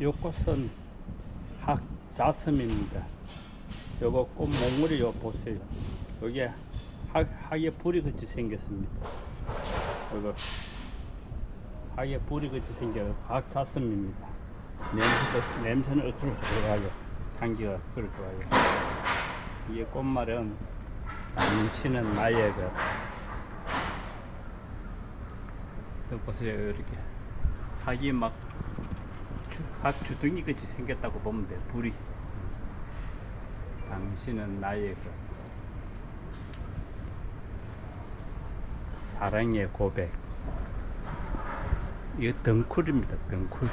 요것은 학자섬입니다. 요거 꽃 몽물이 요 보세요. 여기에 학, 학에 불이 같이 생겼습니다. 요거 학에 불이 같이 생겨 학자섬입니다. 냄새도, 냄새는 억수로 좋아요. 향기가 억수로 좋아요. 이 꽃말은 당신은 나의 그 여기 보세요 이렇게 학이 막 주- 학 주둥이 같이 생겼다고 보면 돼 불이. 당신은 나의 그 사랑의 고백. 이거 덩쿨입니다 덩쿨.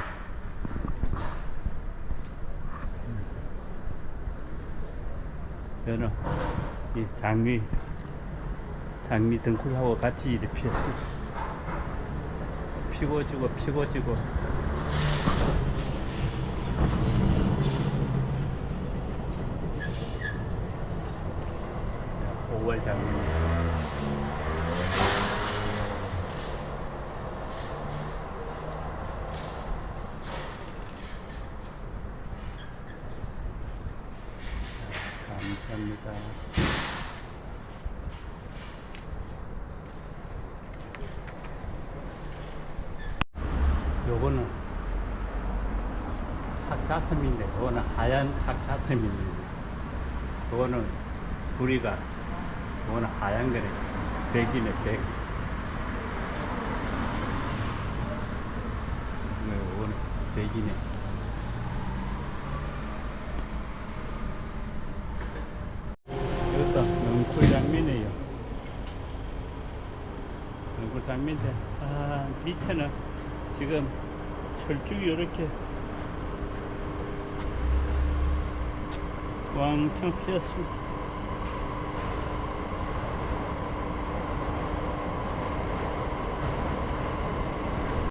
저는 이 장미 장미 덩쿨하고 같이 이렇게 피었어요. 피고 지고 피고 지고 오월 장미 감사합니다. 요거는 학자섬인데 요거는 하얀 학자섬입니다. 요거는 부리가 요거는 하얀 거네. 백이네 백. 네, 요거는 백이네. 이것도 넝쿨 장미네요. 넝쿨 장미인데 아 밑에는 지금 철쭉이 이렇게 왕창 피었습니다.